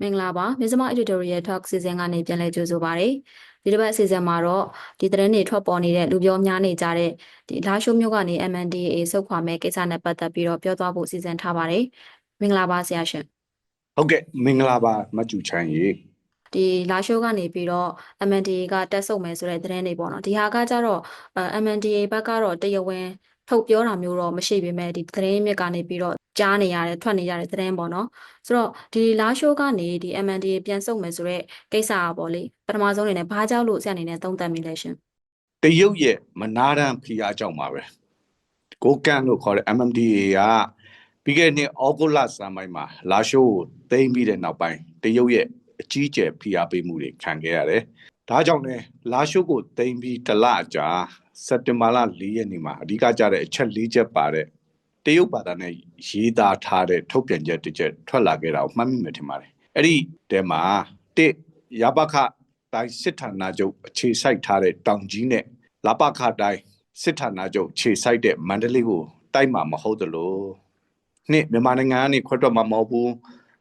မင်္ဂလာပါမြစမ editorial talk season ကနေပြန်လည်ကြိုဆိုပါရစေဒီတစ်ပတ် season မှာတော့ဒီသတင်းတွေထွက်ပေါ်နေတဲ့လူပြောများနေကြတဲ့ဒီလာရှိုးမျိုးကနေ MNDAA စုတ်ခွာမဲ့ကိစ္စနဲ့ပတ်သက်ပြီးတော့ပြောသွားဖို့စီစဉ်ထားပါတယ်မင်္ဂလာပါဆရာရှင်ဟုတ်ကဲ့မင်္ဂလာပါမကျူချမ်းရေဒီလာရှိုးကနေပြီးတော့ MNDAA ကတက်ဆုပ်မယ်ဆိုတဲ့သတင်းတွေပေါ့နော်ဒီဟာကကြတော့အဲ MNDAA ဘက်ကတော့တရားဝင် ထုတ်ပြောတာမျိုးတော့မရှိပေမဲ့ဒီသတင်းမြစ်ကနေပြီးတော့ကြားနေရတယ်ထွက်နေရတဲ့သတင်းပေါ့နော်ဆိုတော့ဒီလာရှိုးကနေဒီ MNDAA ပြန်ဆုပ်မယ်ဆိုတဲ့ကိစ္စอ่ะပေါ့လေပထမဆုံးအနေနဲ့ဘာကြောက်လို့ဆရာအနေနဲ့သုံးသပ်မိလဲရှင်တရုတ်ရဲ့မနာတမ်းဖိအားကြောင့်ပါပဲကိုကန်လို့ခေါ်တဲ့ MMDA ကပြီးခဲ့တဲ့နှစ်ဩဂုတ်လဆန်းပိုင်းမှာလာရှိုးကိုသိမ်းပြီးတဲ့နောက်ပိုင်းတရုတ်ရဲ့အကြီးအကျယ်ဖိအားပေးမှုတွေခံခဲ့ရတယ်ဒါကြောင့်လည်းလာရှိုးကိုသိမ်းပြီးတစ်လကြာ စက်တင်ဘာလ၄ရက်နေ့မှာအဓိကကြတဲ့အချက်၄ချက်ပါတဲ့တရုတ်ဘာသာနဲ့ရေးသားထားတဲ့ထုတ်ပြန်ချက်တစ်ချက်ထွက်လာခဲ့တာကိုမှတ်မိမယ်ထင်ပါတယ်အဲ့ဒီတဲမှာတစ်ရပခတိုင်းစစ်ဌာနချုပ်အခြေစိုက်ထားတဲ့တောင်ကြီးနဲ့လပခတိုင်းစစ်ဌာနချုပ်ခြေစိုက်တဲ့မန္တလေးကိုတိုက်မှာမဟုတ်သလိုနှစ်မြန်မာနိုင်ငံကနေခွတ်တော့မှာမဟုတ်ဘူး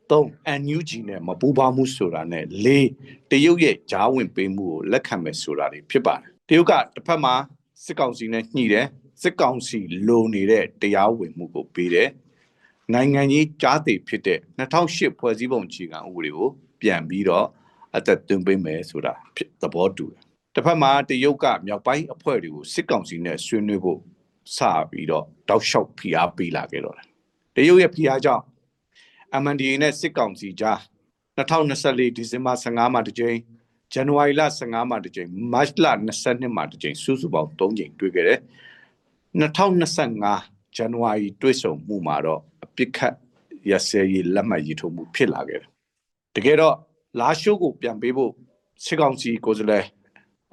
သုံး NUG နဲ့မပူးပေါင်းမှုဆိုတာနဲ့လေးတရုတ်ရဲ့ဂျားဝင်ပေးမှုကိုလက်ခံမယ်ဆိုတာတွေဖြစ်ပါတယ်တရုတ်ကတစ်ဖက်မှာ စစ်ကောင်စီနဲ့ညှိတယ်စစ်ကောင်စီလိုနေတဲ့တရားဝင်မှုကိုပေးတယ်နိုင်ငံကြီးကြားသိဖြစ်တဲ့2008ဖွဲ့စည်းပုံအခြေခံဥပဒေကိုပြန်ပြီးတော့အသက်သွင်းပေးမယ်ဆိုတာဖြစ်သဘောတူတယ်တစ်ဖက်မှာတရုတ်ကမြောက်ပိုင်းအဖွဲ့တွေကိုစစ်ကောင်စီနဲ့ဆွေးနွေးဖို့စပြီးတော့တောက်လျှောက်ဖိအားပေးလာခဲ့တော့တယ်တရုတ်ရဲ့ဖိအားကြောင့် MNDA နဲ့စစ်ကောင်စီကြား2024ဒီဇင်ဘာ15မှာတစ်ကြိမ် ဇန်နဝါရီလ15မှာတစ်ကြိမ်မတ်လ22မှာတစ်ကြိမ်စုစုပေါင်း3ကြိမ်တွေ့ခဲ့တယ်2025ဇန်နဝါရီတွေ့ဆုံမှုမှာတော့အပြစ်ခတ်ရစဲရေးလက်မှတ်ရေးထိုးမှုဖြစ်လာခဲ့တယ်တကယ်တော့လာရှိုးကိုပြန်ပေးဖို့စစ်ကောင်စီကိုယ်စားလှယ်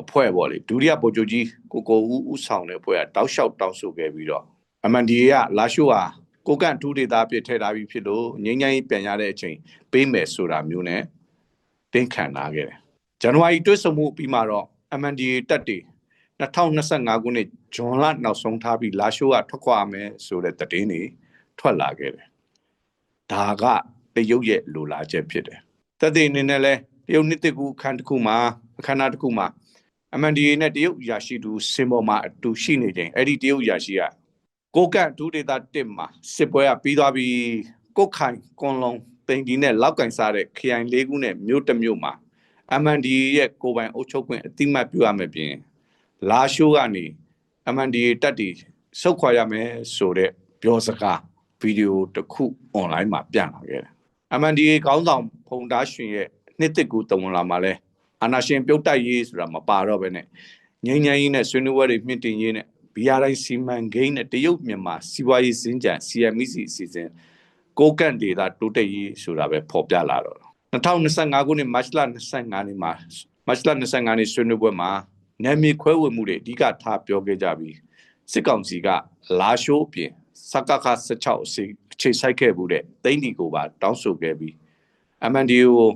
အဖွဲ့ပေါ့လေဒုတိယဗိုလ်ချုပ်ကြီးကိုကိုဦးဦးဆောင်တဲ့အဖွဲ့ကတောက်လျှောက်တောင်းဆိုခဲ့ပြီးတော့ MNDA ကလာရှိုးဟာကိုကန့်ထူးဒေတာပြစ်ထည့်ထားပြီးဖြစ်လို့ငိမ့်ငိမ့်ပြန်ရတဲ့အချိန်ပေးမယ်ဆိုတာမျိုးနဲ့တင်းခံလာခဲ့တယ်။ ဇန်နဝါရီတွတ်ဆုံမှုပြီးမှတော့ MNDA တက်တွေ2025ခုနှစ်ဇွန်လနောက်ဆုံးထားပြီးလာရှိုးကထွက်ခွာမယ်ဆိုတဲ့သတင်းတွေထွက်လာခဲ့တယ်။ဒါကတရုတ်ရဲ့လိုလားချက်ဖြစ်တယ်။တက်တဲ့အနေနဲ့လဲတရုတ်နှစ်တကူအခန်းတစ်ခုမှာအခမ်းအနားတစ်ခုမှာ MNDA နဲ့တရုတ်ရာရှိသူစင်ပေါ်မှာအတူရှိနေချိန်အဲ့ဒီတရုတ်ရာရှိကကိုကန့်ဒုဒေတာ1မှာစစ်ပွဲကပြီးသွားပြီကိုခိုင်ကွန်လုံးပိန်ဒီနဲ့လောက်ကင်စားတဲ့ခရိုင်၄ခုနဲ့မြို့တစ်မြို့မှာ MNDA ရဲ့ကိုယ်ပိုင်အုပ်ချုပ်ခွင့်အတိမတ်ပြုရမယ်ပြင်လာရှိုးကနေ MNDA တက်တီစုတ်ခွာရမယ်ဆိုတဲ့ပြောစကားဗီဒီယိုတစ်ခု online မှာပြန့်လာခဲ့တယ် MNDA ခေါင်းဆောင်ဖုန်သားရှင်ရဲ့နှစ်တစ်ကူတုံလာမှာလဲအာနာရှင်ပြုတ်တက်ရေးဆိုတာမပါတော့ဘဲနဲ့ငိမ့်ငိမ့်ရေးနဲ့ဆွေးနွေးပွဲတွေမြင့်တင်ရေးနဲ့ BRI စီမံကိန်းနဲ့တရုတ်မြန်မာစီးပွားရေးစင်ကြံ CMEC အစီအစဉ်ကိုကန့်ဒေတာတိုးတက်ရေးဆိုတာပဲပေါ်ပြလာတော့ 2025ခုနှစ်မတ်လ25နေ့မှာမတ်လ25နေ့ဆွေးနွေးပွဲမှာနယ်မြေခွဲဝေမှုတွေအဓိကထားပြောခဲ့ကြပြီးစစ်ကောင်စီကလာရှိုးအပြင်စကခ16အစီအခြေဆိုင်ခဲ့မှုတဲ့တိမ့်ဒီကိုပါတောင်းဆိုခဲ့ပြီး MNDO ကို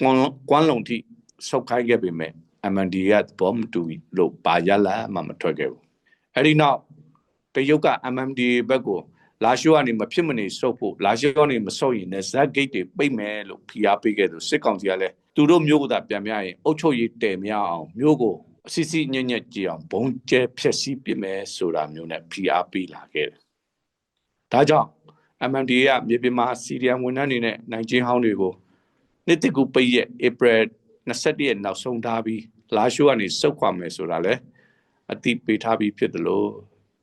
ကွန်ကွမ်လုံထိဆုတ်ခိုင်းခဲ့ပေမဲ့ MND ကဘောမတူလို့ပါရလာမှမထွက်ခဲ့ဘူးအဲ့ဒီနောက်တရုတ်က MMD ဘက်ကို လာရှိုးကနေမဖြစ်မနေဆုတ်ဖို့လာရှိုးကနေမဆုတ်ရင်လည်းဇက်ဂိတ်တွေပိတ်မယ်လို့ဖိအားပေးခဲ့သူစစ်ကောင်စီကလည်းသူတို့မျိုးကသာပြန်ပြရင်အုတ်ချုပ်ရေးတယ်များအောင်မျိုးကိုအစစ်စစ်ညံ့ညက်ကြည့်အောင်ဘုံကျဲဖျက်ဆီးပစ်မယ်ဆိုတာမျိုးနဲ့ဖိအားပေးလာခဲ့တယ်။ဒါကြောင့် MMD ကမြေပြင်မှာစီရီယံဝန်ထမ်းတွေနဲ့နိုင်ချင်းဟောင်းတွေကိုနှစ်တကူပိတ်ရဲ့ April 21ရက်နောက်ဆုံးထားပြီးလာရှိုးကနေစုတ်ခွာမယ်ဆိုတာလဲအတိပေးထားပြီးဖြစ်တယ်လို့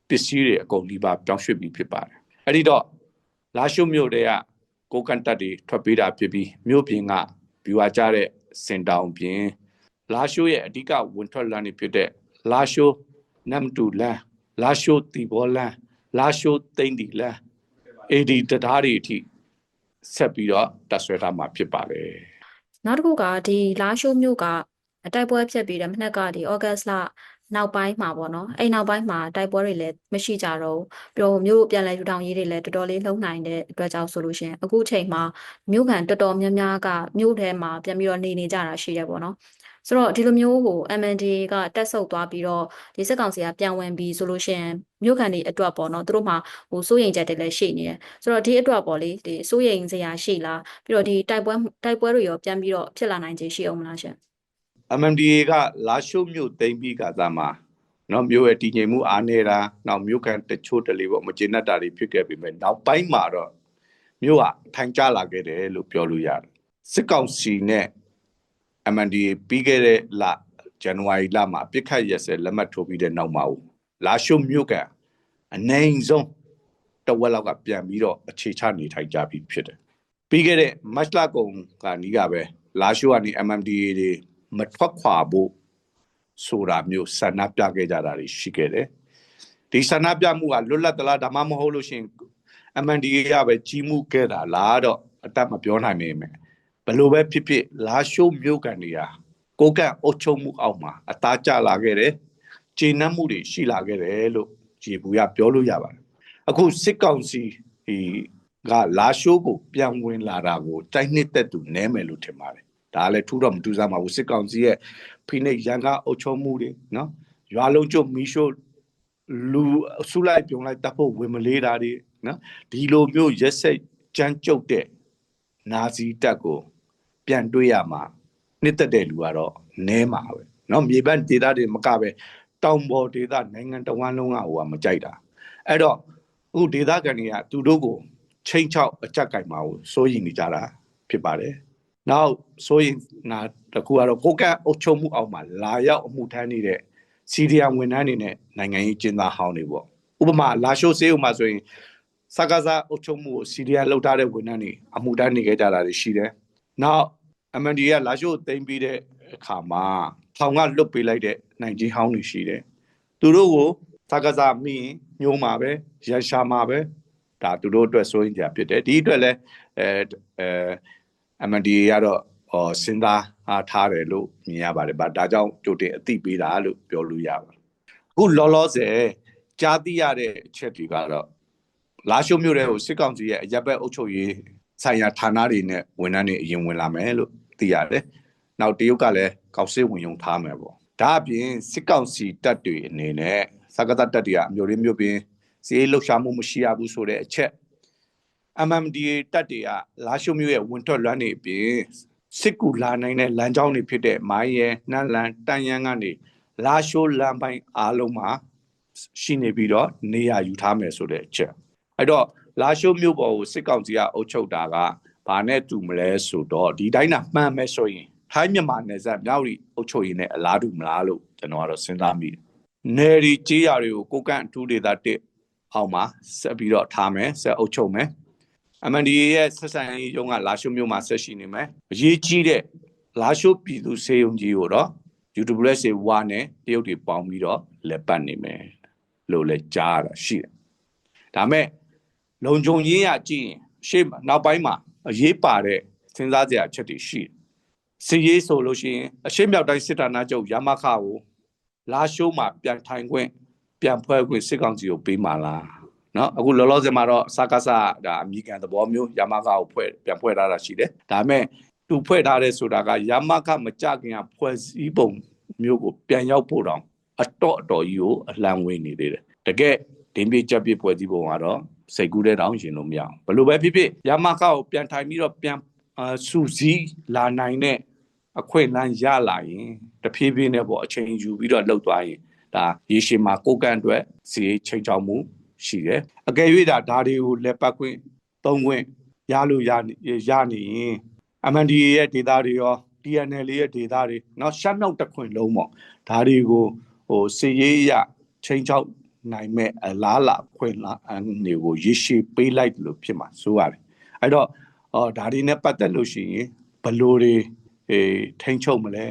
ပစ္စည်းတွေအကုန်ဒီပါပြောင်းရွှေ့ပြီးဖြစ်ပါတယ် အဲ့ဒီတော့လာရှိုးမြို့တွေကကိုကန်တက်တွေထွက်ပေးတာဖြစ်ပြီးမြို့ပြင်ကဘီဝါကြတဲ့စင်တောင်ပြင်လာရှိုးရဲ့အဓိကဝင်ထွက်လမ်းတွေဖြစ်တဲ့လာရှိုးနမ်တူလန်လာရှိုးတီဘောလန်လာရှိုးသိမ့်ဒီလန်အေဒီတဓားတွေအထိဆက်ပြီးတော့တက်ဆွဲထားမှာဖြစ်ပါတယ်နောက်တစ်ခုကဒီလာရှိုးမျိုးကအတိုက်ပွဲဖြစ်ပြီးတဲ့မနေ့ကဒီဩဂတ်စ်လ နောက်ပိုင်းမှာပေါ့နော်အဲ့နောက်ပိုင်းမှာတိုက်ပွဲတွေလည်းမရှိကြတော့ဘူးပြီးတော့မြို့ပြန်လဲထူထောင်ရေးတွေလည်းတော်တော်လေးလှုံ့နိုင်တဲ့အတွက်ကြောင့်ဆိုလို့ရှိရင်အခုချိန်မှာမြို့ခံတော်တော်များများကမြို့ထဲမှာပြန်ပြီးတော့နေနေကြတာရှိတယ်ပေါ့နော်ဆိုတော့ဒီလိုမျိုးဟို MNDAA ကတက်ဆုပ်သွားပြီးတော့ဒီစစ်ကောင်စီကပြန်ဝင်ပြီးဆိုလို့ရှိရင်မြို့ခံတွေအတွက်ပေါ့နော်သူတို့မှာဟိုစိုးရိမ်ချက်တွေလည်းရှိနေတယ်ဆိုတော့ဒီအတွက်ပေါ့လေဒီစိုးရိမ်စရာရှိလားပြီးတော့ဒီတိုက်ပွဲတိုက်ပွဲတွေရောပြန်ပြီးတော့ဖြစ်လာနိုင်ခြေရှိအောင်မလားရှင် MMDA ကလာရှုမြို့သိမ်းပြီးကစားမှာနော်မြို့ရဲ့တည်ငြိမ်မှုအားနေတာနောက်မြို့ကန်တချို့တလေပေါ့မကျေနပ်တာတွေဖြစ်ခဲ့ပြီမဲ့နောက်ပိုင်းမှာတော့မြို့ကထိုင်ကျလာခဲ့တယ်လို့ပြောလို့ရတယ်စစ်ကောင်စီနဲ့ MMDA ပြီးခဲ့တဲ့လဇန်နဝါရီလမှာပြစ်ခတ်ရက်စဲလက်မှတ်ထိုးပြီးတဲ့နောက်မှာလာရှုမြို့ကန်အနိုင်ဆုံးတဝက်လောက်ကပြန်ပြီးတော့အခြေချနေထိုင်ကြပြီဖြစ်တယ်ပြီးခဲ့တဲ့မတ်လကုံကနီးကပဲလာရှုကနေ MMDA တွေ မထွက်ခွာဖို့ဆိုတာမျိုးဆန္ဒပြခဲ့ကြတာတွေရှိခဲ့တယ်ဒီဆန္ဒပြမှုကလွတ်လပ်သလားဒါမှမဟုတ်လို့ရှိရင် MNDA ကပဲကြီးမှုခဲ့တာလားတော့အတတ်မပြောနိုင်ပေမဲ့ဘယ်လိုပဲဖြစ်ဖြစ်လာရှိုးမျိုးကန်တွေဟာကိုကန့်အုပ်ချုပ်မှုအောက်မှာအသားကျလာခဲ့တယ်။ကျေနပ်မှုတွေရှိလာခဲ့တယ်လို့ဂျေဘူးကပြောလို့ရပါတယ်။အခုစစ်ကောင်စီဒီကလာရှိုးကိုပြန်ဝင်လာတာကိုတိုက်နှစ်သက်သူနဲမယ်လို့ထင်ပါတယ်။ ဒါလည်းထူးတော့မထူးစားပါဘူးစစ်ကောင်စီရဲ့ဖိနှိပ်ရန်ကအုပ်ချုပ်မှုတွေနော်ရွာလုံးကျုပ်မီးရှို့လူဆုလိုက်ပြုံလိုက်တပ်ဖို့ဝင်မလေးတာတွေနော်ဒီလိုမျိုးရက်ဆက်ကြမ်းကြုတ်တဲ့နာဇီတပ်ကို ပြန်တွေ့ရမှာနှစ်သက်တဲ့လူကတော့နည်းမှာပဲနော်မြေပန်းဒေသတွေမကပဲတောင်ပေါ်ဒေသနိုင်ငံတဝန်းလုံးကဟိုကမကြိုက်တာအဲ့တော့အခုဒေသခံတွေကသူတို့ကိုချိန်ချောက်အကြက်ကင်ပါကိုစိုးရိမ်နေကြတာဖြစ်ပါတယ် နောက်စိုးရိမ်နာတစ်ခုကတော့ကိုကန့်အုပ်ချုပ်မှုအောက်မှာလာရောက်အမှုထမ်းနေတဲ့စီရီယံဝန်ထမ်းတွေနဲ့နိုင်ငံရေးကျင်းသားဟောင်းတွေပေါ့ဥပမာလာရှိုးစေးဥမှာဆိုရင်စကားစားအုပ်ချုပ်မှုကိုစီရီယာလှုပ်ထားတဲ့ဝန်ထမ်းတွေအမှုတန်းနေခဲ့ကြတာတွေရှိတယ်။နောက် MND ကလာရှိုးသိမ်းပြီးတဲ့အခါမှာထောင်ကလွတ်ပေးလိုက်တဲ့နိုင်ကြီးဟောင်းတွေရှိတယ်။သူတို့ကိုစကားစားမိရင်ညှိုးမှာပဲရရှာမှာပဲဒါသူတို့အတွက်စိုးရင်ကြဖြစ်တယ်။ဒီအတွက်လည်းအဲအဲ MND ကတော့ဟောစဉ်းစားအားထားတယ်လို့မြင်ရပါတယ်။ဒါကြောင့်ကြိုတင်အသိပေးတာလို့ပြောလို့ရပါတယ်။အခုလောလောဆယ်ကြားသိရတဲ့အချက်တွေကတော့လာရှုံမြို့တဲ့ကိုစစ်ကောင်စီရဲ့အရက်ဘက်အုပ်ချုပ်ရေးဆိုင်ရာဌာနတွေနဲ့ဝန်ထမ်းတွေအရင်ဝင်လာမယ်လို့သိရတယ်။နောက်တရုတ်ကလည်းကောက်စစ်ဝင်ယုံထားမယ်ပေါ့။ဒါအပြင်စစ်ကောင်စီတပ်တွေအနေနဲ့စကားတပ်တွေကအမျိုးရင်းမျိုးပင်စီးရေးလှုပ်ရှားမှုမရှိရဘူးဆိုတဲ့အချက် MMDA တပ်တွေကလာရှုံမြို့ရဲ့ဝင်ထွက်လွှမ်းနေအပြင်စစ်ကူလာနိုင်တဲ့လမ်းကြောင်းတွေဖြစ်တဲ့မိုင်းရဲနှမ်းလန်တန်ရန်ကနေလာရှိုးလမ်းပိုင်းအားလုံးမှာရှိနေပြီးတော့နေရာယူထားမယ်ဆိုတဲ့အချက်အဲ့တော့လာရှိုးမြို့ပေါ်ကိုစစ်ကောင်စီကအုပ်ချုပ်တာကဘာနဲ့တူမလဲဆိုတော့ဒီတိုင်းတာမှန်မယ်ဆိုရင်ထိုင်းမြန်မာနယ်စပ်မြောက်ရီအုပ်ချုပ်ရေးနဲ့အလားတူမလားလို့ကျွန်တော်ကတော့စဉ်းစားမိတယ်။နယ်ရီကြေးရတွေကိုကိုကန့်အထူးဒေသတစ်အောက်မှာဆက်ပြီးတော့ထားမယ်ဆက်အုပ်ချုပ်မယ်။ MNDA ရဲ့ဆက်ဆံရေးရုံးကလာရှိုးမြို့မှာဆက်ရှိနေမယ်။အရေးကြီးတဲ့လာရှိုးပြည်သူစေယုံကြီးကိုတော့ UWS ဝါနဲ့တရုတ်တွေပေါင်းပြီးတော့လက်ပတ်နေမယ်လို့လည်းကြားရတာရှိတယ်။ဒါမဲ့လုံခြုံရေးရကြည့်ရင်ရှေ့နောက်ပိုင်းမှာအရေးပါတဲ့စဉ်းစားစရာအချက်တွေရှိတယ်။စီရေးဆိုလို့ရှိရင်အရှိမြောက်တိုင်းစစ်ဌာနချုပ်ရမခကိုလာရှိုးမှာပြန်ထိုင်ခွင့်ပြန်ဖွဲ့ခွင့်စစ်ကောင်စီကိုပေးမှာလား။ နော်အခုလောလောဆယ်မှာတော့စကားစဒါအမိကန်သဘောမျိုးရမခကိုဖွဲ့ပြန်ဖွဲ့ထားတာရှိတယ်။ဒါမဲ့သူဖွဲ့ထားတဲ့ဆိုတာကရမခမကြခင်ကဖွဲ့စည်းပုံမျိုးကိုပြန်ရောက်ဖို့တောင်အတော့အတော်ကြီးကိုအလံဝင်နေသေးတယ်။တကယ်ဒင်းပြချက်ပြဖွဲ့စည်းပုံကတော့စိတ်ကူးတဲ့တောင်ရှင်လို့မရအောင်ဘလို့ပဲဖြစ်ဖြစ်ရမခကိုပြန်ထိုင်ပြီးတော့ပြန်အာစူစီးလာနိုင်တဲ့အခွင့်အလမ်းရလာရင်တဖြည်းဖြည်းနဲ့ပေါ့အချိန်ယူပြီးတော့လှုပ်သွားရင်ဒါရေရှည်မှာကိုကန့်အတွက်စီချိန်ချောက်မှု ရှိတယ်အကယ်၍ဒါဒါတွေကိုလက်ပတ်ခွင့်သုံးခွင့်ရလို့ရနေရနေရင် MNDA ရဲ့ဒေတာတွေရော TNL ရဲ့ဒေတာတွေเนาะရှမ်းမြောက်တစ်ခွင်လုံးပေါ့ဒါတွေကိုဟိုစီရေးရချိန်ချောက်နိုင်မဲ့အလားလာခွင့်လာအနေကိုရရှိပေးလိုက်လို့ဖြစ်မှာဆိုရတယ်အဲ့တော့အော်ဒါတွေနဲ့ပတ်သက်လို့ရှိရင်ဘလို့တွေအေးထိန်ချုပ်မလဲ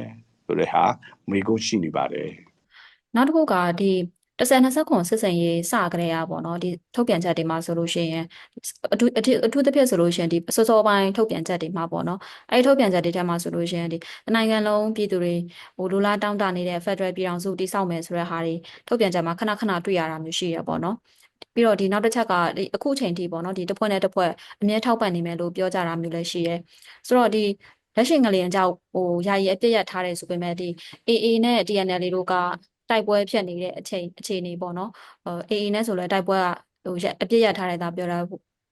ဆိုတဲ့ဟာမေကုန်းရှိနေပါတယ် နောက်တစ်ခုကဒီ 10-20ခွန်စစ်စင်ရေးစကြတဲ့ရပါတော့ဒီထုတ်ပြန်ချက်တွေမှာဆိုလို့ရှိရင်အထူးအထူးအထူးသဖြင့်ဆိုလို့ရှိရင်ဒီစောစောပိုင်းထုတ်ပြန်ချက်တွေမှာပေါ့နော်အဲဒီထုတ်ပြန်ချက်တွေထဲမှာဆိုလို့ရှိရင်ဒီနိုင်ငံလုံးပြည်သူတွေဟိုလူလားတောင်းတနေတဲ့ Federal ပြည်ထောင်စုတည်ဆောက်မယ်ဆိုတဲ့ဟာတွေထုတ်ပြန်ချက်မှာခဏခဏတွေ့ရတာမျိုးရှိရပေါ့နော်ပြီးတော့ဒီနောက်တစ်ချက်ကဒီအခုချိန်ထိပေါ့နော်ဒီတစ်ဖွဲ့နဲ့တစ်ဖွဲ့အမြဲထောက်ပံ့နေမယ်လို့ပြောကြတာမျိုးလည်းရှိရဲဆိုတော့ဒီလက်ရှိငလျင်ကြောင့်ဟိုယာယီအပြစ်ရထားတယ်ဆိုပေမဲ့ဒီ AA နဲ့ TNL တို့က တိုက်ပွဲဖြစ်နေတဲ့အချိန်အခြေအနေပေါ့နော်ဟို AA နဲ့ဆိုလဲတိုက်ပွဲကဟိုအပြစ်ရထားတယ်ဒါပြောတာ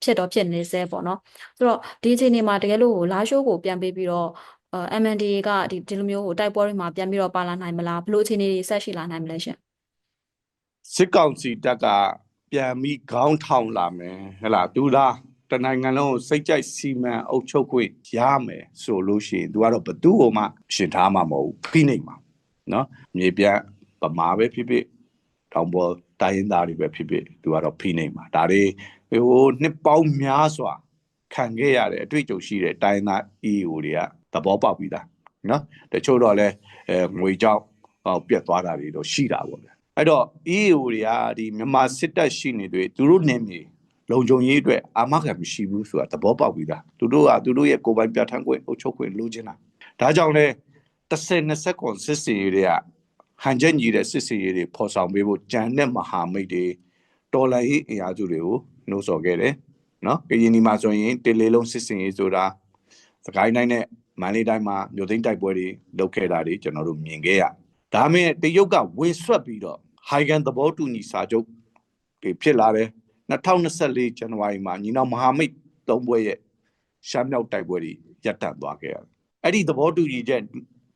ဖြစ်တော့ဖြစ်နေစေပေါ့နော်ဆိုတော့ဒီအချိန်နေမှာတကယ်လို့လာရှိုးကိုပြန်ပေးပြီးတော့အဲ MNDA ကဒီဒီလိုမျိုးဟိုတိုက်ပွဲတွေမှာပြန်ပြီးတော့ပါလာနိုင်မလားဘယ်လိုအခြေအနေတွေဆက်ရှိလာနိုင်မလဲရှင်စစ်ကောင်စီတပ်ကပြန်ပြီးခေါင်းထောင်လာမယ်ဟဲ့လားသူလားတနိုင်ငံလုံးကိုစိတ်ကြိုက်စီမံအုပ်ချုပ်ခွင့်ရမယ်ဆိုလို့ရှိရင်သူကတော့ဘသူ့ကိုမှရှင်ထားမှာမဟုတ်ဘူးဖိနေမှာနော်မြေပြန့် ပမာပဲဖြစ်ဖြစ်တောင်ပေါ်တိုင်းရင်းသားတွေပဲဖြစ်ဖြစ်သူကတော့ဖိနေမှာဒါတွေဟိုနှစ်ပေါင်းများစွာခံခဲ့ရတဲ့အတွေ့အကြုံရှိတဲ့တိုင်းရင်းသား EO တွေကသဘောပေါက်ပြီးသားနော်တချို့တော့လဲအဲငွေကြောက်ဟောပြတ်သွားတာတွေတော့ရှိတာပေါ့ဗျာအဲ့တော့ EO တွေကဒီမြန်မာစစ်တပ်ရှိနေတွေသူတို့နေမြေလုံခြုံရေးအတွက်အာမခံမရှိဘူးဆိုတာသဘောပေါက်ပြီးသားသူတို့ကသူတို့ရဲ့ကိုယ်ပိုင်ပြဋ္ဌာန်းခွင့်အုပ်ချုပ်ခွင့်လိုချင်တာဒါကြောင့်လဲ30 20ကွန်စစ်စီတွေက ဟန်ချက်ညီတဲ့စစ်စီတွေပေါ်ဆောင်ပေးဖို့ကြံတဲ့မဟာမိတ်တွေတော်လှန်ရေးအင်အားစုတွေကိုနှိုးဆော်ခဲ့တယ်နော်ကရင်ဒီမှာဆိုရင်တေလေးလုံးစစ်စင်ရေးဆိုတာစကိုင်းတိုင်းနဲ့မန္တလေးတိုင်းမှာမြို့သိမ်းတိုက်ပွဲတွေလုပ်ခဲ့တာတွေကျွန်တော်တို့မြင်ခဲ့ရဒါမဲ့တရုတ်ကဝေဆွတ်ပြီးတော့ဟိုင်ဂန်သဘောတူညီစာချုပ်တွေဖြစ်လာတယ်2024ဇန်နဝါရီမှာညီနောင်မဟာမိတ်သုံးဘွဲရဲ့ရှမ်းမြောက်တိုက်ပွဲတွေရပ်တန့်သွားခဲ့ရတယ်အဲ့ဒီသဘောတူညီချက်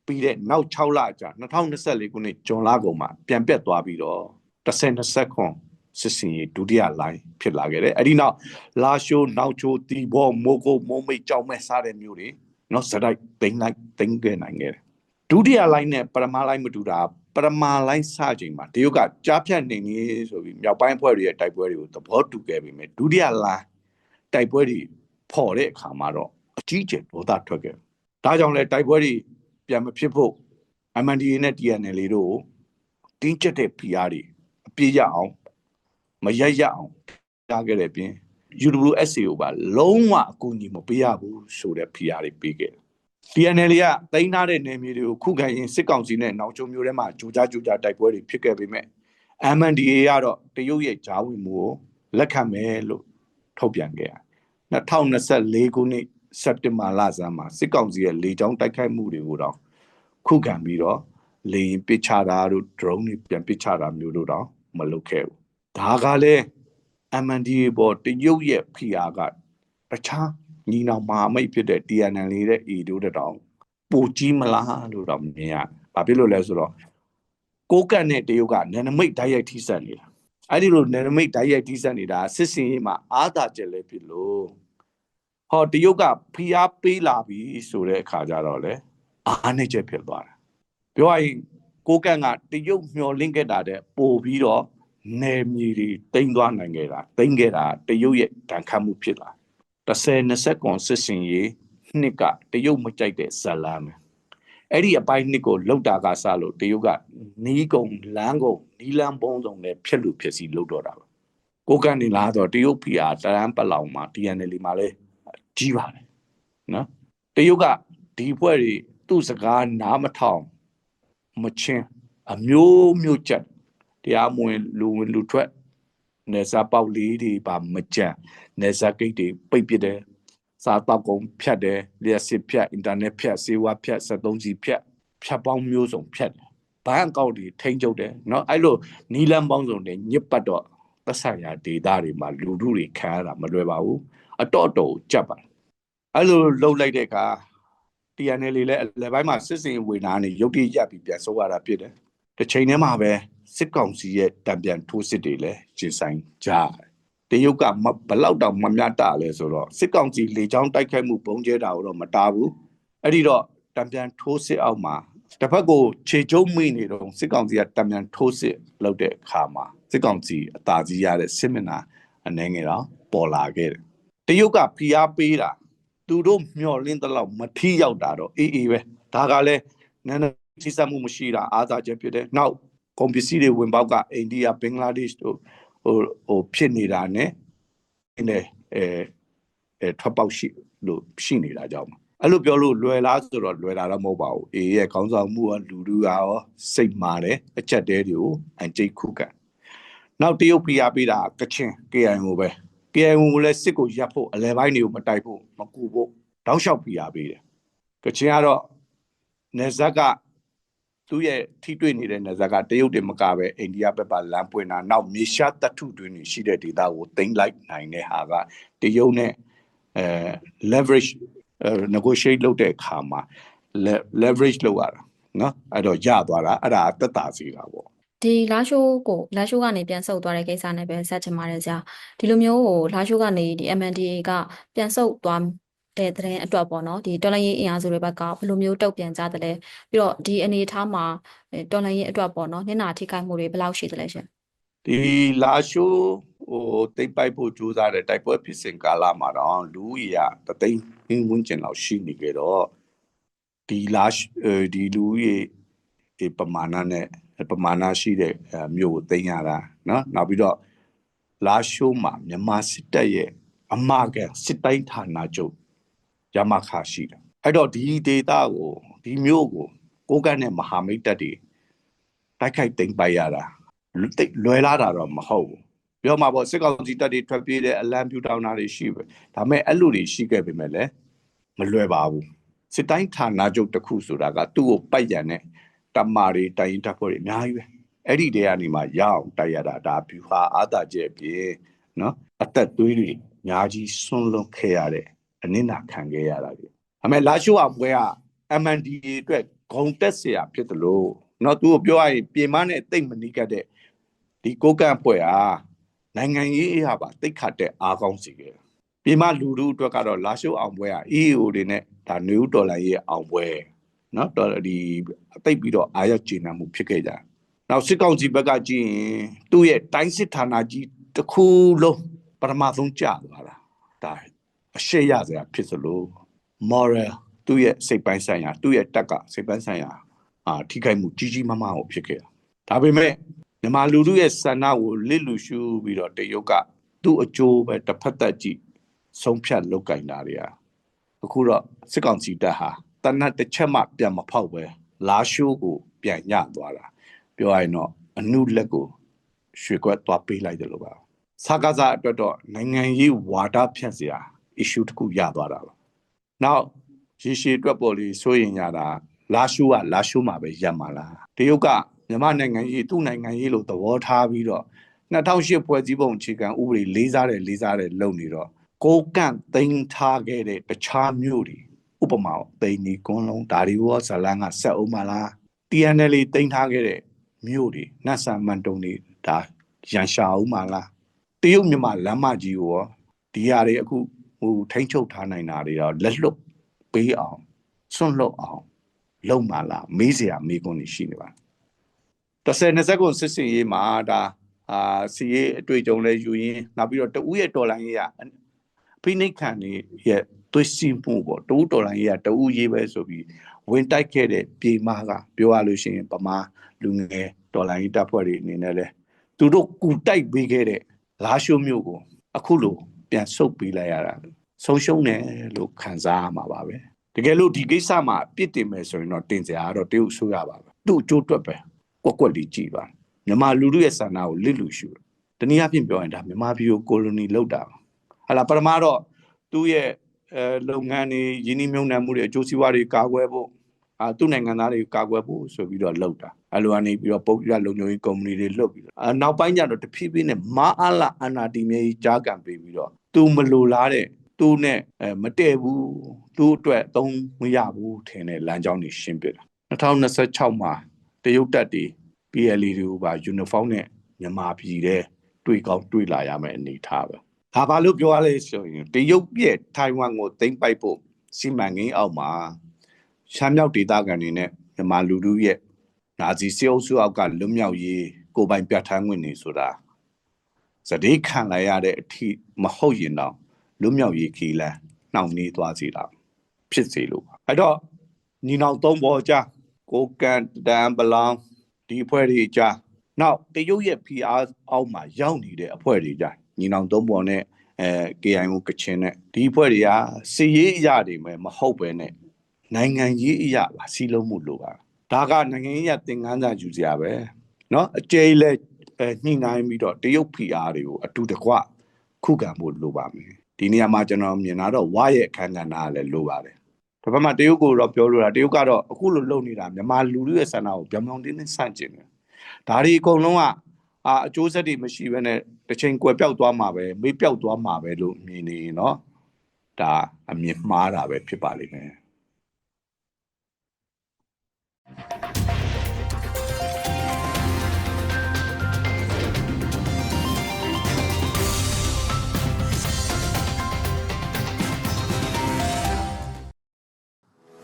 ပြီးတဲ့နောက်6လကြာ2024ခုနှစ်ဇွန်လကုန်မှာပြန်ပြတ်သွားပြီးတော့10-20ခွန်စစ်စင်ရေးဒုတိယလိုင်းဖြစ်လာခဲ့တယ်အဲ့ဒီနောက်လာရှိုးနောက်ချိုးတီဘောမိုးကိုမိုးမိတ်ကြောင်မဲ့စားတဲ့မျိုးတွေနော်စတိုက်သိမ့်လိုက်သိမ့်ခဲ့နိုင်ခဲ့တယ်ဒုတိယလိုင်းနဲ့ပရမလိုင်းမတူတာပရမလိုင်းစချိန်မှာတရုတ်ကကြားဖြတ်နေနေဆိုပြီးမြောက်ပိုင်းဖွဲ့တွေရဲ့တိုက်ပွဲတွေကိုသဘောတူခဲ့ပြီးမြဲဒုတိယလိုင်းတိုက်ပွဲတွေဖော်တဲ့အခါမှာတော့အကြီးကျယ်ဒေါသထွက်ခဲ့ဒါကြောင့်လဲတိုက်ပွဲတွေ ပြန်မဖြစ်ဖို့ MNDA နဲ့ TNL တို့ကိုတင်းကျပ်တဲ့ PR တွေအပြည့်ရအောင်မရရအောင်တားခဲ့တဲ့ပြင် UWSA ကိုပါလုံးဝအကူအညီမပေးရဘူးဆိုတဲ့ PR တွေပေးခဲ့တယ် TNL ကတိုင်းထားတဲ့နယ်မြေတွေကိုခုခံရင်စစ်ကောင်စီနဲ့နောက်ကျုံမျိုးထဲမှာဂျူကြားဂျူကြားတိုက်ပွဲတွေဖြစ်ခဲ့ပေမဲ့ MNDA ကတော့တရုတ်ရဲ့ဂျားဝင်မှုကိုလက်ခံမယ်လို့ထုတ်ပြန်ခဲ့တယ်2024ခုနှစ် စက်တင်ဘာလဆန်းမှာစစ်ကောင်စီရဲ့လေကြောင်းတိုက်ခိုက်မှုတွေကိုတော့ခုခံပြီးတော့လေရင်ပစ်ချတာတို့ drone တွေပြန်ပစ်ချတာမျိုးတို့တော့မလုပ်ခဲ့ဘူးဒါကလည်း MNDA ပေါ်တရုတ်ရဲ့ PR ကတခြားညီနောင်မဟာမိတ်ဖြစ်တဲ့ TNL လေးတဲ့ A တို့တဲ့တောင်ပိုကြီးမလားလို့တော့မြင်ရတယ်။ဘာဖြစ်လို့လဲဆိုတော့ကိုကတ်နဲ့တရုတ်ကနယ်နိမိတ်ဓာတ်ရိုက်ထိစပ်နေတာ။အဲ့ဒီလိုနယ်နိမိတ်ဓာတ်ရိုက်ထိစပ်နေတာစစ်စင်ရေးမှာအာသာကျက်လဲဖြစ်လို့ ဟောတရုတ်ကဖိအားပေးလာပြီဆိုတဲ့အခါကျတော့လေအားနေချက်ဖြစ်သွားတာ။ပြောရရင်ကိုကတ်ကတရုတ်မျောလင့်ခဲ့တာတဲ့ပို့ပြီးတော့နယ်မြေတွေတိမ့်သွားနိုင်ခဲ့တာတိမ့်ခဲ့တာတရုတ်ရဲ့ဒဏ်ခတ်မှုဖြစ်လာ30 20ကွန်စစ်စင်ရေးနှစ်ကတရုတ်မကြိုက်တဲ့ဇလမ်းပဲအဲ့ဒီအပိုင်းနှစ်ကိုလောက်တာကစလို့တရုတ်ကနီးကုံလမ်းကုံနီးလမ်းပုံးစုံနဲ့ဖြစ်လို့ဖြစ်စီလောက်တော့တာပဲကိုကန်နေလားဆိုတော့တရုတ်ဖီအားတရန်ပလောင်မှာ TNL မှာလဲ ကြီးပါတယ်နော်တရုတ်ကဒီဖွဲ့တွေသူ့စကားနားမထောင်မချင်းအမျိုးမျိုးချက်တရားမဝင်လူဝင်လူထွက်နေစာပေါက်လေးတွေပါမကြံနေစာဂိတ်တွေပိတ်ပစ်တယ်စားတောက်ကုန်ဖြတ်တယ်လျှက်စစ်ဖြတ်အင်တာနက်ဖြတ်စေဝါဖြတ်73စီဖြတ်ဖြတ်ပေါင်းမျိုးစုံဖြတ်တယ်ဘဏ်အကောင့်တွေထိန်းချုပ်တယ်เนาะအဲ့လိုနီလန်းပေါင်းစုံတွေညစ်ပတ်တော့သက်ဆိုင်ရာဒေတာတွေမှာလူထုတွေခံရတာမလွယ်ပါဘူးအတော့အတော်ကြက်ပါ အဲ့လိုလှုပ်လိုက်တဲ့အခါ TNL လေးလည်းအလယ်ပိုင်းမှာစစ်စင်ဝေနာနေရုတ်တရက်ပြီးပြန်ဆိုးရတာဖြစ်တယ်တစ်ချိန်တည်းမှာပဲစစ်ကောင်စီရဲ့တံပြန်ထိုးစစ်တွေလည်းကျင်းဆိုင်ကြတယ်တရုတ်ကဘလောက်တောင်မမြတ်တာလဲဆိုတော့စစ်ကောင်စီလေကြောင်းတိုက်ခိုက်မှုပုံကျဲတာကိုတော့မတားဘူးအဲ့ဒီတော့တံပြန်ထိုးစစ်အောက်မှာတစ်ဖက်ကိုခြေကျုံမိနေတော့စစ်ကောင်စီကတံပြန်ထိုးစစ်လုပ်တဲ့အခါမှာစစ်ကောင်စီအသာကြီးရတဲ့စစ်မျက်နှာအနေငယ်တော့ပေါ်လာခဲ့တယ်တရုတ်ကဖိအားပေးတာ သူတို့မျောလင်းတဲ့လောက်မထီရောက်တာတော့အေးအေးပဲဒါကလည်းနည်းနည်းထိစပ်မှုမရှိတာအားသာချက်ဖြစ်တယ်နောက်ကုန်ပစ္စည်းတွေဝင်ပေါက်ကအိန္ဒိယဘင်္ဂလားဒေ့ရှ်တို့ဟိုဟိုဖြစ်နေတာ ਨੇ အဲအဲအဲထွက်ပေါက်ရှိလို့ရှိနေတာကြောင့်အဲ့လိုပြောလို့လွယ်လားဆိုတော့လွယ်တာတော့မဟုတ်ပါဘူးအေးရဲ့ခေါင်းဆောင်မှုကလူလူကရောစိတ်မာတယ်အချက်တဲတွေကိုအန်ကျိတ်ခုကန်နောက်တရုတ်ဖိအားပေးတာကချင် KIO ပဲ KIO ကိုလည်းစစ်ကိုရပ်ဖို့အလဲပိုင်းတွေကိုမတိုက်ဖို့မကူဖို့တောက်လျှောက်ဖိအားပေးတယ်ကချင်ကတော့နေဇက်ကသူ့ရဲ့ထိတွေ့နေတဲ့နေဇက်ကတရုတ်တွေမကပဲအိန္ဒိယဘက်ပါလမ်းပွင့်တာနောက်မြေရှားတတ်ထုတွင်ရှိတဲ့ဒေသကိုတင်လိုက်နိုင်တဲ့ဟာကတရုတ်နဲ့အဲ leverage အဲ negotiate လုပ်တဲ့အခါမှာ le- leverage လုပ်ရတာနော်အဲ့တော့ရသွားတာအဲ့ဒါအသက်တာစီတာပေါ့ ဒီလာရှိုးကိုလာရှိုးကနေပြန်ဆုတ်သွားတဲ့ကိစ္စနဲ့ပဲဆက်ချင်ပါတယ်ကြာဒီလိုမျိုးကိုလာရှိုးကနေဒီ MNDAA ကပြန်ဆုတ်သွားတဲ့သတင်းအတွက်ပေါ့နော်ဒီတော်လိုင်းရေးအင်အားစုတွေဘက်ကဘယ်လိုမျိုးတုံ့ပြန်ကြသလဲပြီးတော့ဒီအနေအထားမှာအဲတော်လိုင်းရေးအတွက်ပေါ့နော်ညနာထိခိုက်မှုတွေဘယ်လောက်ရှိသလဲရှင်ဒီလာရှိုးဟိုတိတ်ပိုက်ဖို့ကြိုးစားတဲ့တိုက်ပွဲဖြစ်စဉ်ကာလမှာတော့လူကြီးရတသိန်းဝန်းဝန်းကျင်လောက်ရှိနေကြတော့ဒီလာရှအဲဒီလူကြီးဒီပမာဏနဲ့ ပမာဏရှိတဲ့မြို့ကိုသိမ်းရတာနော်နောက်ပြီးတော့လာရှိုးမှာမြန်မာစစ်တပ်ရဲ့အမကစစ်တိုင်းဌာနချုပ်ရမခါရှိတယ်အဲ့တော့ဒီဒေတာကိုဒီမြို့ကိုကိုကန့်နဲ့မဟာမိတ်တပ်တွေတိုက်ခိုက်သိမ်းပိုက်ရတာလွယ်လာတာတော့မဟုတ်ဘူးပြောမှာပေါ့စစ်ကောင်စီတပ်တွေထွက်ပြေးတဲ့အလံပြူတောင်းတာတွေရှိပဲဒါပေမဲ့အဲ့လိုတွေရှိခဲ့ပေမဲ့လည်းမလွယ်ပါဘူးစစ်တိုင်းဌာနချုပ်တစ်ခုဆိုတာကသူ့ကိုပိုက်ရန်တဲ့ တမာတွေတိုင်ရင်တပ်ဖွဲ့တွေအများကြီးပဲအဲ့ဒီတဲကနေမှရအောင်တိုက်ရတာဒါပြူဟာအာသာကျက်ပြေနော်အသက်သွေးတွေအများကြီးဆွန့်လွတ်ခဲ့ရတဲ့အနစ်နာခံခဲ့ရတာကြီးအမေလာရှိုးအပွဲက MNDA အတွက်ဂုံတက်เสียဖြစ်တယ်လို့နော်သူကိုပြောရရင်ပြင်မနဲ့တိတ်မနီးကတ်တဲ့ ဒီကိုကန့်အဖွဲ့ဟာနိုင်ငံရေးအရာပါတိတ်ခတ်တဲ့အားကောင်းစီခဲ့တယ်။ပြည်မလူထုအတွက်ကတော့လာရှိုးအောင်ပွဲဟာ EAO တွေနဲ့ဒါနယူးဒေါ်လာရဲ့အောင်ပွဲ နော်ဒေါ်လာဒီအသိပ်ပြီးတော့အာရကျေနပ်မှုဖြစ်ခဲ့ကြတယ်။နောက်စစ်ကောင်စီဘက်ကကြည့်ရင်သူ့ရဲ့တိုင်းစစ်ဌာနကြီးတစ်ခုလုံးပထမဆုံးကြာသွားတာ။ဒါအရှိရစရာဖြစ်စလို့ moral သူ့ရဲ့စိတ်ပိုင်းဆိုင်ရာသူ့ရဲ့တက်ကစိတ်ပိုင်းဆိုင်ရာအာထိခိုက်မှုကြီးကြီးမားမားကိုဖြစ်ခဲ့တာ။ဒါပေမဲ့မြန်မာလူထုရဲ့ဆန္ဒကိုလစ်လူရှုပြီးတော့တရုတ်ကသူ့အကျိုးပဲတစ်ဖက်သက်ကြည့်ဆုံးဖြတ်လုပ်ကင်တာတွေဟာအခုတော့စစ်ကောင်စီတပ်ဟာ တနတ်တစ်ချက်မှပြန်မဖောက်ပဲလာရှိုးကိုပြန်ညသွားတာပြောရရင်တော့အနုလက်ကိုရွှေကွက်သွားပေးလိုက်တယ်လို့ပါစကားစားအတွက်တော့နိုင်ငံရေးဝါဒဖြန့်စရာ issue တစ်ခုရသွားတာပါနောက်ရေရှည်အတွက်ပေါ်လေးစိုးရင်ရတာလာရှိုးကလာရှိုးမှာပဲရပ်မှာလားတရုတ်ကမြန်မာနိုင်ငံရေးသူ့နိုင်ငံရေးလို့သဘောထားပြီးတော့2008ဖွဲ့စည်းပုံအခြေခံဥပဒေလေးစားတယ်လေးစားတယ်လုပ်နေတော့ကိုကန့်သိမ်းထားခဲ့တဲ့တခြားမျိုးတွေ ဥပမာသိန်းဒီကွန်းလုံးဒါဒီဝေါ်ဇလန်ကဆက်အောင်မလား TNL သိမ်းထားခဲ့တဲ့မျိုးတွေနတ်ဆန်မန်တုံတွေဒါရန်ရှာအောင်မလားတရုတ်မြန်မာလမ်းမကြီးကိုရောဒီဟာတွေအခုဟိုထိမ့်ချုပ်ထားနိုင်တာတွေတော့လက်လွတ်ပေးအောင်စွန့်လွတ်အောင်လုပ်မှလားမေးစရာမေးခွန်းတွေရှိနေပါတယ်30 20ခုစစ်စင်ရေးမှာဒါအာစီရေးအတွေ့အကြုံလဲယူရင်းနောက်ပြီးတော့တဦးရဲ့ဒေါ်လာရေးရဖိနှိတ်ခံနေရဲ့ သွေးစီမှုပေါ့တဦးဒေါ်လာရေးရတဦးရေးပဲဆိုပြီးဝင်တိုက်ခဲ့တဲ့ပြေမားကပြောရလို့ရှိရင်ပမာလူငယ်ဒေါ်လာရေးတပ်ဖွဲ့တွေအနေနဲ့လဲသူတို့ကူတိုက်ပေးခဲ့တဲ့လာရှိုးမျိုးကိုအခုလိုပြန်ဆုတ်ပေးလိုက်ရတာဆုံးရှုံးတယ်လို့ခံစားရမှာပါပဲတကယ်လို့ဒီကိစ္စမှာပြစ်တင်မယ်ဆိုရင်တော့တင်စရာကတော့တရုတ်ဆိုရပါပဲသူ့အကျိုးအတွက်ပဲကွက်ကွက်လေးကြည်ပါမြန်မာလူထုရဲ့ဆန္ဒကိုလစ်လူရှုတယ်တနည်းအားဖြင့်ပြောရင်ဒါမြန်မာပြည်ကိုကိုလိုနီလောက်တာဟာလာပထမတော့သူ့ရဲ့ အဲလုပ်ငန်းတွေယင်းနှိမ့်မြုံနှံမှုတွေအကျိုးစီးပွားတွေကာကွယ်ဖို့အာသူ့နိုင်ငံသားတွေကာကွယ်ဖို့ဆိုပြီးတော့လုပ်တာအဲလိုကနေပြီးတော့ပုဂ္ဂလိကလုံခြုံရေးကုမ္ပဏီတွေလွတ်ပြီးတော့အာနောက်ပိုင်းကျတော့တဖြည်းဖြည်းနဲ့မာအားလာအနာတီမြေကြီးကြားကန်ပေးပြီးတော့သူမလိုလားတဲ့သူနဲ့အဲမတည့်ဘူးသူ့အတွက်သုံးမရဘူးထင်တဲ့လမ်းကြောင်းတွေရှင်းပြတာ2026မှာတရုတ်တပ်တွေ PLA တွေကိုပါ uniform နဲ့မြန်မာပြည်တဲ့တွေ့ကောင်းတွေ့လာရမယ့်အနေအထားပဲ။ ဒါဘာလို့ပြောရလဲဆိုရင်တရုတ်ရဲ့ထိုင်ဝမ်ကိုသိမ်းပိုက်ဖို့စီမံကိန်းအောက်မှာရှမ်းမြောက်ဒေသခံတွေနဲ့မြန်မာလူထုရဲ့နာဇီစစ်အုပ်စုအောက်ကလွတ်မြောက်ရေးကိုယ်ပိုင်ပြဋ္ဌာန်းခွင့်နေဆိုတာစတိခံလိုက်ရတဲ့အထိမဟုတ်ရင်တော့လွတ်မြောက်ရေးခီလန်နှောင့်နှေးသွားစီတာဖြစ်စေလို့ပါအဲ့တော့ညီနောင်သုံးပေါ်ကြကိုကန်တန်ပလောင်ဒီအဖွဲ့တွေကြားနောက်တရုတ်ရဲ့ PR အောက်မှာရောက်နေတဲ့အဖွဲ့တွေကြား ညီနောင်သုံးပေါ်နဲ့အဲ KIO ကချင်နဲ့ဒီအဖွဲ့တွေကစီရေးအရာတွေပဲမဟုတ်ပဲနဲ့နိုင်ငံရေးအရာပါစီလုံးမှုလို့ပါဒါကနိုင်ငံရေးအရသင်ခန်းစာယူစရာပဲเนาะအကျယ်လဲအဲညှိနှိုင်းပြီးတော့တရုတ် PR တွေကိုအတူတကွခုခံဖို့လိုပါမယ်ဒီနေရာမှာကျွန်တော်မြင်တာတော့ဝါရဲ့အခန်းကဏ္ဍကလည်းလိုပါတယ်ထ တစ်ဖက်မှာတရုတ်ကိုတော့ပြောလို့တာတရုတ်ကတော့အခုလိုလုပ်နေတာမြန်မာလူလူရဲ့ဆန္ဒကိုပြောင်ပြောင်တင်းတင်းဆန့်ကျင်တယ်ဒါတွေအကုန်လုံးက အာအကျိုးဆက်တွေမရှိဘဲနဲ့တစ်ချိန်ကွယ်ပြောက်သွားမှာပဲမေးပြောက်သွားမှာပဲလို့မြင်နေရင်တော့ဒါအမြင်မှားတာပဲဖြစ်ပါလိမ့်မယ်။